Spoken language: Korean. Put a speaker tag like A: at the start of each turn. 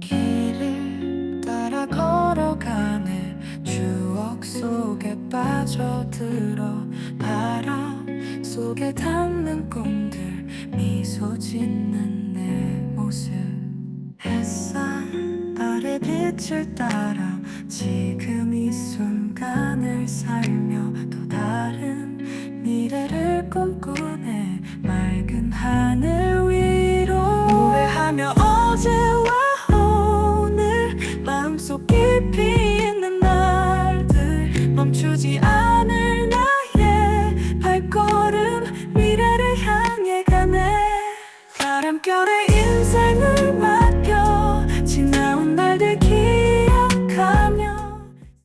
A: 길을 따라 걸어가네 추억 속에 빠져들어 바람 속에 닿는 꿈들 미소 짓는 내 모습. 햇살 아래 빛을 따라 지금 이 순간을 살며 또 다른 미래를 꿈꾸네 맑은 하늘 위로. 노래하며 깊이 있는 날들 멈추지 않을 나의 발걸음 미래를 향해 가네. 바람결에